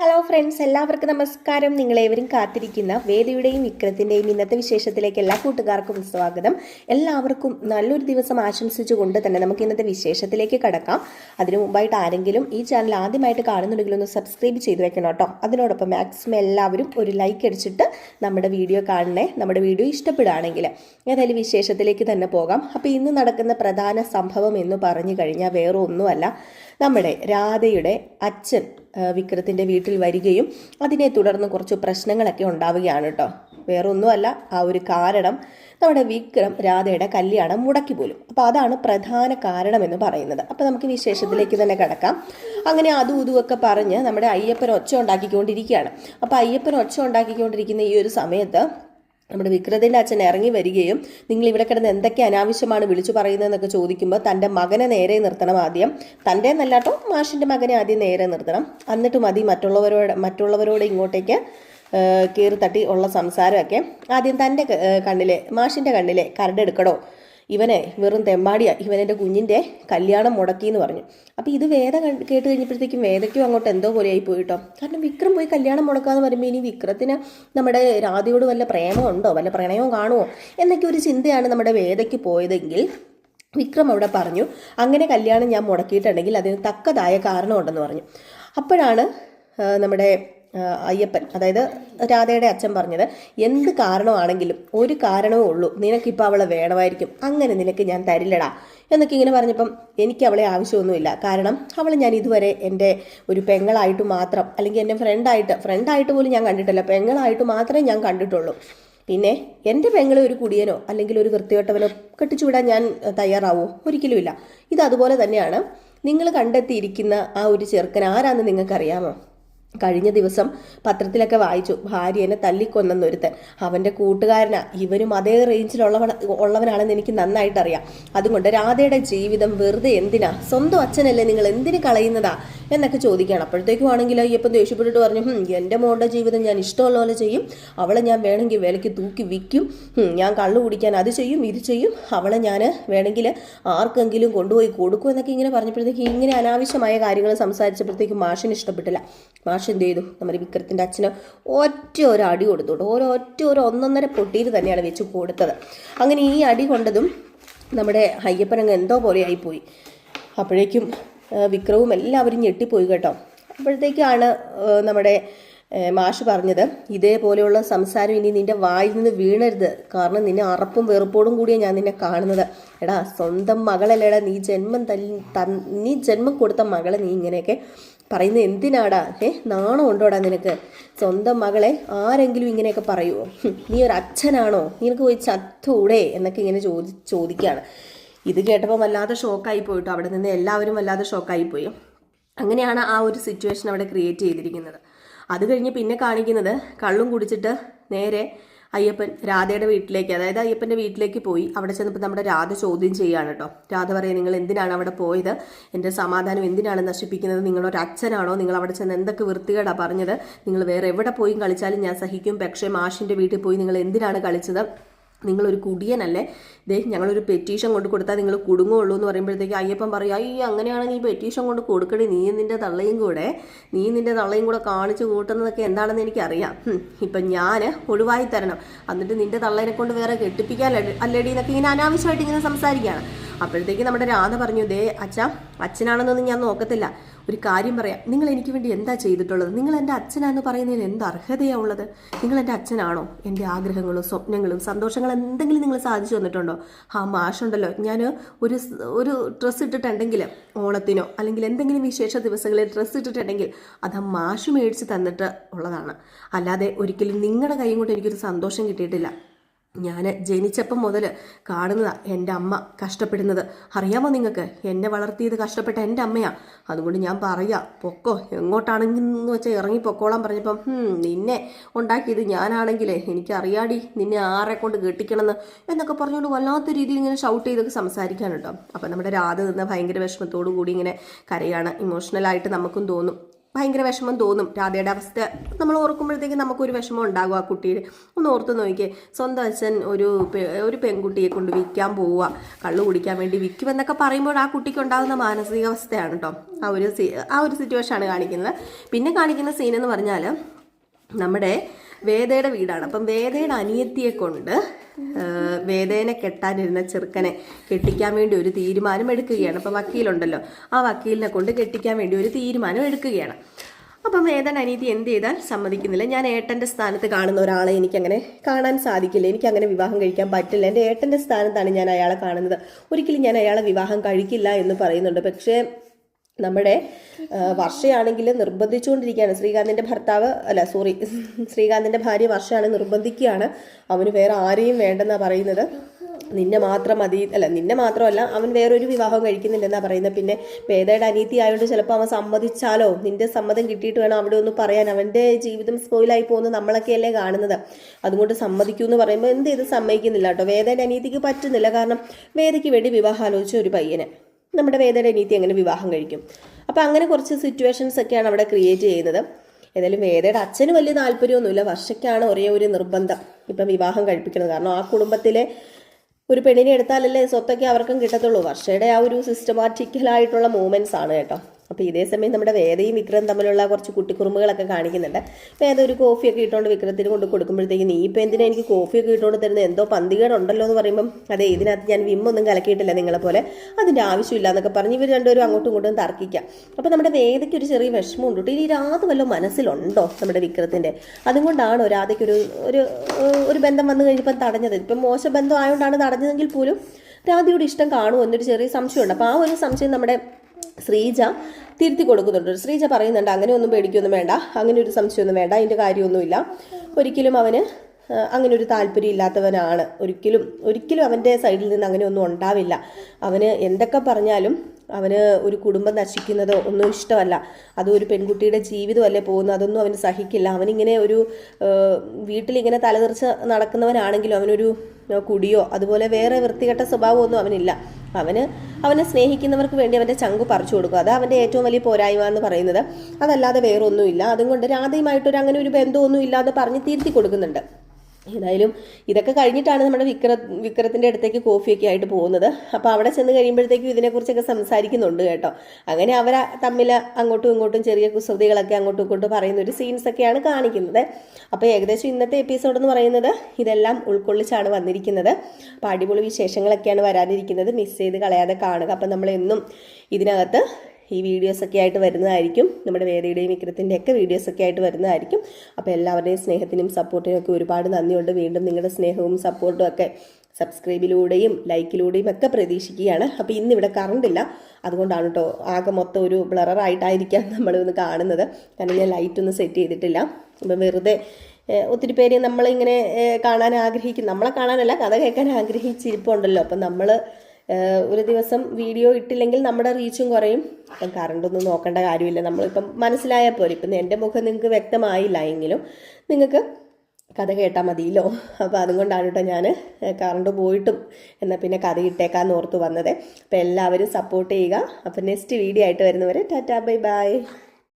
Hello, friends എല്ലാവർക്കും നമസ്കാരം. നിങ്ങളേവരും കാത്തിരിക്കുന്ന വേദിയുടെയും വിക്രത്തിന്റെയും ഇന്നത്തെ വിശേഷത്തിലേക്ക് എല്ലാ കൂട്ടുകാർക്കും സ്വാഗതം. എല്ലാവർക്കും നല്ലൊരു ദിവസം ആശംസിച്ചുകൊണ്ട് തന്നെ നമുക്ക് ഇന്നത്തെ വിശേഷത്തിലേക്ക് കടക്കാം. അതിനു മുമ്പായിട്ട് ആരെങ്കിലും ഈ ചാനൽ ആദ്യമായിട്ട് കാണുന്നുണ്ടെങ്കിൽ ഒന്ന് സബ്സ്ക്രൈബ് ചെയ്ത് വെക്കണം കേട്ടോ. അതിനോടൊപ്പം മാക്സിമം എല്ലാവരും ഒരു ലൈക്ക് അടിച്ചിട്ട് നമ്മുടെ വീഡിയോ കാണണേ. നമ്മുടെ വീഡിയോ ഇഷ്ടപ്പെടുകയാണെങ്കിൽ ഏതായാലും വിശേഷത്തിലേക്ക് തന്നെ പോകാം. അപ്പോൾ ഇന്ന് നടക്കുന്ന പ്രധാന സംഭവം എന്ന് പറഞ്ഞു കഴിഞ്ഞാൽ വേറെ ഒന്നുമല്ല നമ്മുടെ രാധയുടെ അച്ഛൻ വിക്രത്തിന്റെ വീട്ടിൽ വരികയും അതിനെ തുടർന്ന് കുറച്ച് പ്രശ്നങ്ങളൊക്കെ ഉണ്ടാവുകയാണ് കേട്ടോ. വേറൊന്നുമല്ല ആ ഒരു കാരണം നമ്മുടെ വിക്രം രാധയുടെ കല്യാണം മുടക്കി പോലും. അപ്പോൾ അതാണ് പ്രധാന കാരണമെന്ന് പറയുന്നത്. അപ്പോൾ നമുക്ക് വിശേഷത്തിലേക്ക് തന്നെ കിടക്കാം. അങ്ങനെ അതും ഇതുമൊക്കെ പറഞ്ഞ് നമ്മുടെ അയ്യപ്പൻ ഒച്ച ഉണ്ടാക്കിക്കൊണ്ടിരിക്കുകയാണ്. അപ്പോൾ അയ്യപ്പൻ ഒച്ച ഉണ്ടാക്കിക്കൊണ്ടിരിക്കുന്ന ഈ ഒരു സമയത്ത് നമ്മുടെ വിക്രതിന്റെ അച്ഛൻ ഇറങ്ങി വരികയും നിങ്ങൾ ഇവിടെ കിടന്ന് എന്തൊക്കെ അനാവശ്യമാണ് വിളിച്ചു പറയുന്നതെന്നൊക്കെ ചോദിക്കുമ്പോൾ തന്റെ മകനെ നേരെ നിർത്തണം ആദ്യം. തന്റെ എന്നല്ലാട്ടോ മാഷിന്റെ മകനെ ആദ്യം നേരെ നിർത്തണം. എന്നിട്ട് മതി മറ്റുള്ളവരോട് മറ്റുള്ളവരോട് ഇങ്ങോട്ടേക്ക് കീറി തട്ടി ഉള്ള സംസാരമൊക്കെ ആദ്യം തന്റെ കണ്ണിലെ മാഷിന്റെ കണ്ണിലെ കരടെടുക്കടോ ഇവനെ വെറും തെമ്മാടിയാ. ഇവനെന്റെ കുഞ്ഞിന്റെ കല്യാണം മുടക്കി എന്ന് പറഞ്ഞു. അപ്പോൾ ഇത് വേദ കേട്ട് കഴിഞ്ഞപ്പോഴത്തേക്കും വേദയ്ക്കും അങ്ങോട്ട് എന്തോ പോലെയായി പോയിട്ടോ കാരണം വിക്രം പോയി കല്യാണം മുടക്കാന്ന് പറയുമ്പോൾ ഇനി വിക്രത്തിന് നമ്മുടെ രാധയോട് വല്ല പ്രേമമുണ്ടോ വല്ല പ്രണയവും കാണുമോ എന്നൊക്കെ ഒരു ചിന്തയാണ് നമ്മുടെ വേദയ്ക്ക് പോയതെങ്കിൽ വിക്രം അവിടെ പറഞ്ഞു അങ്ങനെ കല്യാണം ഞാൻ മുടക്കിയിട്ടുണ്ടെങ്കിൽ അതിന് തക്കതായ കാരണമുണ്ടെന്ന് പറഞ്ഞു. അപ്പോഴാണ് നമ്മുടെ അയ്യപ്പൻ അതായത് രാധയുടെ അച്ഛൻ പറഞ്ഞത് എന്ത് കാരണമാണെങ്കിലും ഒരു കാരണമേ ഉള്ളൂ. നിനക്കിപ്പോൾ അവളെ വേണമായിരിക്കും. അങ്ങനെ നിനക്ക് ഞാൻ തരില്ലടാ എന്നൊക്കെ ഇങ്ങനെ പറഞ്ഞപ്പം എനിക്ക് അവളെ ആവശ്യമൊന്നുമില്ല. കാരണം അവളെ ഞാൻ ഇതുവരെ എന്റെ ഒരു പെങ്ങളായിട്ട് മാത്രം അല്ലെങ്കിൽ എന്റെ ഫ്രണ്ടായിട്ട് ഫ്രണ്ടായിട്ട് പോലും ഞാൻ കണ്ടിട്ടില്ല. പെങ്ങളായിട്ട് മാത്രമേ ഞാൻ കണ്ടിട്ടുള്ളൂ. പിന്നെ എന്റെ പെങ്ങളെ ഒരു കുടിയനോ അല്ലെങ്കിൽ ഒരു വൃത്തികെട്ടവനോ കെട്ടിച്ചുവിടാൻ ഞാൻ തയ്യാറാവോ ഒരിക്കലുമില്ല. ഇത് അതുപോലെ തന്നെയാണ് നിങ്ങൾ കണ്ടെത്തിയിരിക്കുന്ന ആ ഒരു ചെറുക്കൻ. ആരാന്ന് നിങ്ങൾക്കറിയാമോ? കഴിഞ്ഞ ദിവസം പത്രത്തിലൊക്കെ വായിച്ചു. ഭാര്യനെ തല്ലിക്കൊന്നൊരുത്തൻ അവന്റെ കൂട്ടുകാരനാ. ഇവരും അതേ റേഞ്ചിലുള്ളവൻ ഉള്ളവനാണെന്ന് എനിക്ക് നന്നായിട്ടറിയാം. അതുകൊണ്ട് രാധയുടെ ജീവിതം വെറുതെ എന്തിനാ? സ്വന്തം അച്ഛനല്ലേ നിങ്ങൾ എന്തിനു കളയുന്നതാ? എന്നൊക്കെ ചോദിക്കുകയാണ്. അപ്പോഴത്തേക്കും ആണെങ്കിൽ അയ്യപ്പൻ ദേഷ്യപ്പെട്ടിട്ട് പറഞ്ഞു "ഹും, എന്റെ മോളുടെ ജീവിതം ഞാൻ ഇഷ്ടമുള്ള പോലെ ചെയ്യും. അവളെ ഞാൻ വേണമെങ്കിൽ വിലയ്ക്ക് തൂക്കി വിൽക്കും. ഞാൻ കള്ളു കുടിക്കാൻ അത് ചെയ്യും ഇത് ചെയ്യും. അവളെ ഞാൻ വേണമെങ്കിൽ ആർക്കെങ്കിലും കൊണ്ടുപോയി കൊടുക്കും എന്നൊക്കെ ഇങ്ങനെ പറഞ്ഞപ്പോഴത്തേക്ക് ഇങ്ങനെ അനാവശ്യമായ കാര്യങ്ങൾ സംസാരിച്ചപ്പോഴത്തേക്കും മാഷിന് ഇഷ്ടപ്പെട്ടില്ല. മാഷ് എന്ത് ചെയ്തു? നമ്മുടെ വിക്രത്തിന്റെ അച്ഛന് ഒറ്റ ഒരു അടി കൊടുത്തോട്ട് ഓരോ ഒറ്റ ഒരു ഒന്നൊന്നര പൊട്ടിയിൽ തന്നെയാണ് വെച്ച് കൊടുത്തത്. അങ്ങനെ ഈ അടി കൊണ്ടതും നമ്മുടെ അയ്യപ്പനങ്ങ് എന്തോ പോലെ ആയിപ്പോയി അപ്പോഴേക്കും വിക്രവും എല്ലാവരും ഞെട്ടിപ്പോയി കേട്ടോ. അപ്പോഴത്തേക്കാണ് നമ്മുടെ മാഷ് പറഞ്ഞത് ഇതേപോലെയുള്ള സംസാരം ഇനി നിന്റെ വായിൽ നിന്ന് വീണരുത്. കാരണം നിന്നെ അറപ്പും വെറുപ്പോടും കൂടിയാണ് ഞാൻ നിന്നെ കാണുന്നത്. എടാ സ്വന്തം മകളല്ലേടാ നീ ജന്മം തല്ലി നീ ജന്മം കൊടുത്ത മകളെ നീ ഇങ്ങനെയൊക്കെ പറയുന്നത് എന്തിനാടാ? ഏ നാണം ഉണ്ടോടാ നിനക്ക്? സ്വന്തം മകളെ ആരെങ്കിലും ഇങ്ങനെയൊക്കെ പറയുമോ നീ ഒരു അച്ഛനാണോ? നിനക്ക് പോയി ചത്തൂടെ എന്നൊക്കെ ഇങ്ങനെ ചോദി ചോദിക്കുകയാണ് ഇത് കേട്ടപ്പോൾ വല്ലാതെ ഷോക്കായി പോയിട്ടോ അവിടെ നിന്ന് എല്ലാവരും വല്ലാതെ ഷോക്കായി പോയി. അങ്ങനെയാണ് ആ ഒരു സിറ്റുവേഷൻ അവിടെ ക്രിയേറ്റ് ചെയ്തിരിക്കുന്നത്. അത് കഴിഞ്ഞ് പിന്നെ കാണിക്കുന്നത് കള്ളും കുടിച്ചിട്ട് നേരെ അയ്യപ്പൻ രാധയുടെ വീട്ടിലേക്ക് അതായത് അയ്യപ്പന്റെ വീട്ടിലേക്ക് പോയി. അവിടെ ചെന്നപ്പോൾ നമ്മുടെ രാധ ചോദ്യം ചെയ്യുകയാണ് കേട്ടോ രാധ പറയും നിങ്ങൾ എന്തിനാണ് അവിടെ പോയത്? എന്റെ സമാധാനം എന്തിനാണ് നശിപ്പിക്കുന്നത്? നിങ്ങളൊരു അച്ഛനാണോ? നിങ്ങൾ അവിടെ ചെന്ന് എന്തൊക്കെ വൃത്തികേടാ പറഞ്ഞത്? നിങ്ങൾ വേറെ എവിടെ പോയി കളിച്ചാലും ഞാൻ സഹിക്കും. പക്ഷേ മാഷിന്റെ വീട്ടിൽ പോയി നിങ്ങൾ എന്തിനാണ് കളിച്ചത്? നിങ്ങളൊരു കുടിയനല്ലേ? ദേ ഞങ്ങളൊരു പെറ്റീഷൻ കൊണ്ട് കൊടുത്താൽ നിങ്ങൾ കുടുങ്ങുള്ളൂ എന്ന് പറയുമ്പോഴത്തേക്ക് അയ്യപ്പൻ പറയും അയ്യോ അങ്ങനെയാണ് ഈ പെറ്റീഷൻ കൊണ്ട് കൊടുക്കണേ നീ നിന്റെ തള്ളയും കൂടെ നീ നിന്റെ തള്ളയും കൂടെ കാണിച്ചു കൂട്ടുന്നതൊക്കെ എന്താണെന്ന് എനിക്കറിയാം. ഇപ്പം ഞാൻ ഒഴിവായി തരണം. എന്നിട്ട് നിന്റെ തള്ളേനെ കൊണ്ട് വേറെ കെട്ടിപ്പിക്കാൻ അല്ലേടി എന്നൊക്കെ ഇങ്ങനെ അനാവശ്യമായിട്ട് ഇങ്ങനെ സംസാരിക്കുകയാണ്. അപ്പോഴത്തേക്ക് നമ്മുടെ രാധ പറഞ്ഞു ദേ അച്ഛ അച്ഛനാണെന്നൊന്നും ഞാൻ നോക്കത്തില്ല. ഒരു കാര്യം പറയാം. നിങ്ങൾ എനിക്ക് വേണ്ടി എന്താ ചെയ്തിട്ടുള്ളത്? നിങ്ങൾ എന്റെ അച്ഛനാന്ന് പറയുന്നതിൽ എന്ത് അർഹതയാണ് ഉള്ളത്? നിങ്ങൾ എന്റെ അച്ഛനാണോ? എന്റെ ആഗ്രഹങ്ങളും സ്വപ്നങ്ങളും സന്തോഷങ്ങളും എന്തെങ്കിലും നിങ്ങൾ സാധിച്ചു തന്നിട്ടുണ്ടോ? ആ മാഷുണ്ടല്ലോ. ഞാൻ ഒരു ഒരു ഡ്രസ്സ് ഇട്ടിട്ടുണ്ടെങ്കിൽ ഓണത്തിനോ അല്ലെങ്കിൽ എന്തെങ്കിലും വിശേഷ ദിവസങ്ങളിൽ ഡ്രസ്സ് ഇട്ടിട്ടുണ്ടെങ്കിൽ അത് ആ മാഷ് മേടിച്ച് തന്നിട്ട് ഉള്ളതാണ്. അല്ലാതെ ഒരിക്കലും നിങ്ങളുടെ കൈ കൊണ്ട് എനിക്കൊരു സന്തോഷം കിട്ടിയിട്ടില്ല. ഞാൻ ജനിച്ചപ്പം മുതൽ കാണുന്നതാണ് എന്റെ അമ്മ കഷ്ടപ്പെടുന്നത്. അറിയാമോ നിങ്ങൾക്ക്? എന്നെ വളർത്തിയത് കഷ്ടപ്പെട്ട എന്റെ അമ്മയാണ് അതുകൊണ്ട് ഞാൻ പറയാ പൊക്കോ എങ്ങോട്ടാണെന്ന് വെച്ചാൽ ഇറങ്ങി പൊക്കോളാൻ പറഞ്ഞപ്പം "ഹും, നിന്നെ ഉണ്ടാക്കിയത് ഞാനാണെങ്കിലേ എനിക്കറിയാടി നിന്നെ ആരെ കൊണ്ട് കെട്ടിക്കണമെന്ന് എന്നൊക്കെ പറഞ്ഞുകൊണ്ട് വല്ലാത്ത രീതിയിൽ ഇങ്ങനെ ഷൗട്ട് ചെയ്തൊക്കെ സംസാരിക്കാനുണ്ടോ. അപ്പം നമ്മുടെ രാധ നിന്ന് ഭയങ്കര വിഷമത്തോടു കൂടി ഇങ്ങനെ കരയാണ്. ഇമോഷണലായിട്ട് നമുക്കും തോന്നും. ഭയങ്കര വിഷമം തോന്നും രാധയുടെ അവസ്ഥ. നമ്മൾ ഓർക്കുമ്പോഴത്തേക്ക് നമുക്കൊരു വിഷമം ഉണ്ടാകും ആ കുട്ടിയിൽ. ഒന്ന് ഓർത്ത് നോക്കിയേ സ്വന്തം അച്ഛൻ ഒരു ഒരു പെൺകുട്ടിയെ കൊണ്ട് വിൽക്കാൻ പോവുക. കള്ളു കുടിക്കാൻ വേണ്ടി വിൽക്കുമെന്നൊക്കെ പറയുമ്പോൾ ആ കുട്ടിക്ക് ഉണ്ടാകുന്ന മാനസികാവസ്ഥയാണ് കേട്ടോ ആ ഒരു ആ ഒരു സിറ്റുവേഷനാണ് കാണിക്കുന്നത്. പിന്നെ കാണിക്കുന്ന സീൻ എന്ന് പറഞ്ഞാൽ നമ്മുടെ വേദയുടെ വീടാണ്. അപ്പം വേദയുടെ അനിയത്തിയെ കൊണ്ട് വേദേനെ കെട്ടാനിരുന്ന ചെറുക്കനെ കെട്ടിക്കാൻ വേണ്ടി ഒരു തീരുമാനം എടുക്കുകയാണ്. അപ്പം വക്കീലുണ്ടല്ലോ. ആ വക്കീലിനെ കൊണ്ട് കെട്ടിക്കാൻ വേണ്ടി ഒരു തീരുമാനം എടുക്കുകയാണ്. അപ്പം വേദൻ അനീതി എന്ത് ചെയ്താൽ സമ്മതിക്കുന്നില്ല. ഞാൻ ഏട്ടന്റെ സ്ഥാനത്ത് കാണുന്ന ഒരാളെ എനിക്കങ്ങനെ കാണാൻ സാധിക്കില്ല. എനിക്കങ്ങനെ വിവാഹം കഴിക്കാൻ പറ്റില്ല. എന്റെ ഏട്ടന്റെ സ്ഥാനത്താണ് ഞാൻ അയാളെ കാണുന്നത്. ഒരിക്കലും ഞാൻ അയാളെ വിവാഹം കഴിക്കില്ല എന്ന് പറയുന്നുണ്ട്. പക്ഷേ നമ്മുടെ വർഷയാണെങ്കിൽ നിർബന്ധിച്ചുകൊണ്ടിരിക്കുകയാണ്. ശ്രീകാന്തിന്റെ ഭർത്താവ് അല്ല സോറി ശ്രീകാന്തിന്റെ ഭാര്യ വർഷയാണ് നിർബന്ധിക്കുകയാണ്. അവന് വേറെ ആരെയും വേണ്ടെന്നാണ് പറയുന്നത്. നിന്നെ മാത്രം മതി അല്ല നിന്നെ മാത്രമല്ല അവൻ വേറൊരു വിവാഹം കഴിക്കുന്നില്ലെന്നാണ് പറയുന്നത്. പിന്നെ വേദയുടെ അനീതി ആയതുകൊണ്ട് ചിലപ്പോൾ അവൻ സമ്മതിച്ചാലോ? നിന്റെ സമ്മതം കിട്ടിയിട്ട് വേണം അവിടെ ഒന്ന് പറയാൻ. അവന്റെ ജീവിതം സ്പോയിലായി പോകുന്നത് നമ്മളൊക്കെയല്ലേ കാണുന്നത്. അതുകൊണ്ട് സമ്മതിക്കൂ എന്ന് പറയുമ്പോൾ എന്ത് ഇത് സമ്മതിക്കുന്നില്ല കേട്ടോ. വേദയുടെ അനീതിക്ക് പറ്റുന്നില്ല. കാരണം വേദയ്ക്ക് വേണ്ടി വിവാഹം ആലോചിച്ച ഒരു പയ്യനെ. നമ്മുടെ വേദയുടെ അനീതി അങ്ങനെ വിവാഹം കഴിക്കും. അപ്പോൾ അങ്ങനെ കുറച്ച് സിറ്റുവേഷൻസ് ഒക്കെയാണ് അവിടെ ക്രിയേറ്റ് ചെയ്യുന്നത്. ഏതായാലും വേദയുടെ അച്ഛന് വലിയ താല്പര്യമൊന്നുമില്ല. വർഷയ്ക്കാണ് ഒരേ ഒരു നിർബന്ധം ഇപ്പം വിവാഹം കഴിപ്പിക്കുന്നത്. കാരണം ആ കുടുംബത്തിലെ ഒരു പെണ്ണിനെ എടുത്താലല്ലേ സ്വത്തൊക്കെ അവർക്കും കിട്ടത്തുള്ളൂ. വർഷയുടെ ആ ഒരു സിസ്റ്റമാറ്റിക്കലായിട്ടുള്ള മൂവ്മെന്റ്സ് ആണ് കേട്ടോ. അപ്പോൾ ഇതേ സമയം നമ്മുടെ വേദയും വിക്രം തമ്മിലുള്ള കുറച്ച് കുട്ടിക്കുറുമ്പുകളൊക്കെ കാണിക്കുന്നുണ്ട്. വേദ ഒരു കോഫിയൊക്കെ ഇട്ടുകൊണ്ട് വിക്രത്തിന് കൊണ്ട് കൊടുക്കുമ്പോഴത്തേക്ക് നീ ഇപ്പം എന്തിനാ എനിക്ക് കോഫിയൊക്കെ ഇട്ടുകൊണ്ട് തരുന്നത് എന്തോ പന്തികേടുണ്ടല്ലോ എന്ന് പറയുമ്പം അതെ ഇതിനകത്ത് ഞാൻ വിമ്മൊന്നും കലക്കിയിട്ടില്ല നിങ്ങളെപ്പോലെ അതിന്റെ ആവശ്യമില്ല എന്നൊക്കെ പറഞ്ഞ് ഇവർ രണ്ടുപേരും അങ്ങോട്ടും ഇങ്ങോട്ടും തർക്കിക്കാം. അപ്പോൾ നമ്മുടെ വേദയ്ക്ക് ഒരു ചെറിയ വിഷമമുണ്ട് കേട്ടോ. ഇനി രാത് വല്ല മനസ്സിലുണ്ടോ നമ്മുടെ വിക്രത്തിന്റെ അതുകൊണ്ടാണ് രാധയ്ക്ക് ഒരു ഒരു ഒരു ബന്ധം വന്നു കഴിഞ്ഞപ്പം തടഞ്ഞത്. ഇപ്പം മോശ ബന്ധം ആയതുകൊണ്ടാണ് തടഞ്ഞതെങ്കിൽ പോലും രാധയുടെ ഇഷ്ടം കാണുമോ എന്നൊരു ചെറിയ സംശയമുണ്ട്. അപ്പോൾ ആ ഒരു സംശയം നമ്മുടെ ശ്രീജ തിരുത്തി കൊടുക്കുന്നുണ്ട്. ശ്രീജ പറയുന്നുണ്ട് അങ്ങനെ ഒന്നും പേടിക്കൊന്നും വേണ്ട അങ്ങനെ ഒരു സംശയമൊന്നും വേണ്ട അതിന്റെ കാര്യമൊന്നുമില്ല. ഒരിക്കലും അവന് അങ്ങനെ ഒരു താല്പര്യം ഇല്ലാത്തവനാണ് ഒരിക്കലും ഒരിക്കലും അവന്റെ സൈഡിൽ നിന്ന് അങ്ങനെ ഒന്നും ഉണ്ടാവില്ല. അവന് എന്തൊക്കെ പറഞ്ഞാലും അവന് ഒരു കുടുംബം നശിക്കുന്നതോ ഒന്നും ഇഷ്ടമല്ല. അതും ഒരു പെൺകുട്ടിയുടെ ജീവിതമല്ലേ പോകുന്നത്? അതൊന്നും അവന് സഹിക്കില്ല. അവനിങ്ങനെ ഒരു വീട്ടിലിങ്ങനെ തലതെറിച്ച് നടക്കുന്നവനാണെങ്കിലും അവനൊരു കുടിയോ അതുപോലെ വേറെ വൃത്തികെട്ട സ്വഭാവമൊന്നും അവനില്ല. അവന് അവനെ സ്നേഹിക്കുന്നവർക്ക് വേണ്ടി അവന്റെ ചങ്കു പറിച്ചു കൊടുക്കും. അത് അവന്റെ ഏറ്റവും വലിയ പോരായ്മ എന്ന് പറയുന്നത്. അതല്ലാതെ വേറൊന്നുമില്ല. അതുകൊണ്ട് രാധയുമായിട്ടൊരു അങ്ങനെ ഒരു ബന്ധമൊന്നും ഇല്ലാതെ പറഞ്ഞ് തിരുത്തി കൊടുക്കുന്നുണ്ട്. ഏതായാലും ഇതൊക്കെ കഴിഞ്ഞിട്ടാണ് നമ്മുടെ വിക്ര വിക്രത്തിന്റെ അടുത്തേക്ക് കോഫിയൊക്കെ ആയിട്ട് പോകുന്നത്. അപ്പോൾ അവിടെ ചെന്ന് കഴിയുമ്പോഴത്തേക്കും ഇതിനെക്കുറിച്ചൊക്കെ സംസാരിക്കുന്നുണ്ട് കേട്ടോ. അങ്ങനെ അവർ തമ്മിൽ അങ്ങോട്ടും ഇങ്ങോട്ടും ചെറിയ കുസൃതികളൊക്കെ അങ്ങോട്ടും ഇങ്ങോട്ടും പറയുന്ന ഒരു സീൻസ് ഒക്കെയാണ് കാണിക്കുന്നത്. അപ്പോൾ ഏകദേശം ഇന്നത്തെ എപ്പിസോഡ് എന്ന് പറയുന്നത് ഇതെല്ലാം ഉൾക്കൊള്ളിച്ചാണ് വന്നിരിക്കുന്നത്. അപ്പോൾ അടിപൊളി വിശേഷങ്ങളൊക്കെയാണ് വരാനിരിക്കുന്നത്. മിസ് ചെയ്ത് കളയാതെ കാണുക. അപ്പോൾ നമ്മളെന്നും ഇതിനകത്ത് ഈ വീഡിയോസൊക്കെ ആയിട്ട് വരുന്നതായിരിക്കും. നമ്മുടെ വേദയുടെയും വിക്രത്തിന്റെ ഒക്കെ വീഡിയോസൊക്കെ ആയിട്ട് വരുന്നതായിരിക്കും. അപ്പോൾ എല്ലാവരുടെയും സ്നേഹത്തിനും സപ്പോർട്ടിനും ഒക്കെ ഒരുപാട് നന്ദിയുണ്ട്. വീണ്ടും നിങ്ങളുടെ സ്നേഹവും സപ്പോർട്ടും ഒക്കെ സബ്സ്ക്രൈബിലൂടെയും ലൈക്കിലൂടെയും ഒക്കെ പ്രതീക്ഷിക്കുകയാണ്. അപ്പോൾ ഇന്നിവിടെ കറണ്ട് ഇല്ല. അതുകൊണ്ടാണ് കേട്ടോ ആകെ മൊത്തം ഒരു ബ്ലറായിട്ടായിരിക്കാം നമ്മളിന്ന് കാണുന്നത്. കാരണം ഞാൻ ലൈറ്റൊന്നും സെറ്റ് ചെയ്തിട്ടില്ല. അപ്പം വെറുതെ ഒത്തിരി പേര് നമ്മളിങ്ങനെ കാണാൻ ആഗ്രഹിക്കും. നമ്മളെ കാണാനല്ല കഥ കേൾക്കാൻ ആഗ്രഹിച്ചിരിപ്പുണ്ടല്ലോ. അപ്പം നമ്മൾ ഒരു ദിവസം വീഡിയോ ഇട്ടില്ലെങ്കിൽ നമ്മുടെ റീച്ചും കുറയും. ഇപ്പം കറണ്ടൊന്നും നോക്കേണ്ട കാര്യമില്ല. നമ്മളിപ്പം മനസ്സിലായാൽ പോലെ ഇപ്പം എന്റെ മുഖം നിങ്ങൾക്ക് വ്യക്തമായില്ല എങ്കിലും നിങ്ങൾക്ക് കഥ കേട്ടാൽ മതിയല്ലോ. അപ്പോൾ അതുകൊണ്ടാണ് കേട്ടോ ഞാൻ കറണ്ട് പോയിട്ടും എന്നാൽ പിന്നെ കഥ ഇട്ടേക്കാന്ന് ഓർത്ത് വന്നത്. അപ്പോൾ എല്ലാവരും സപ്പോർട്ട് ചെയ്യുക. അപ്പോൾ നെക്സ്റ്റ് വീഡിയോ ആയിട്ട് വരുന്നവരെ ടാറ്റാ ബൈ ബൈ.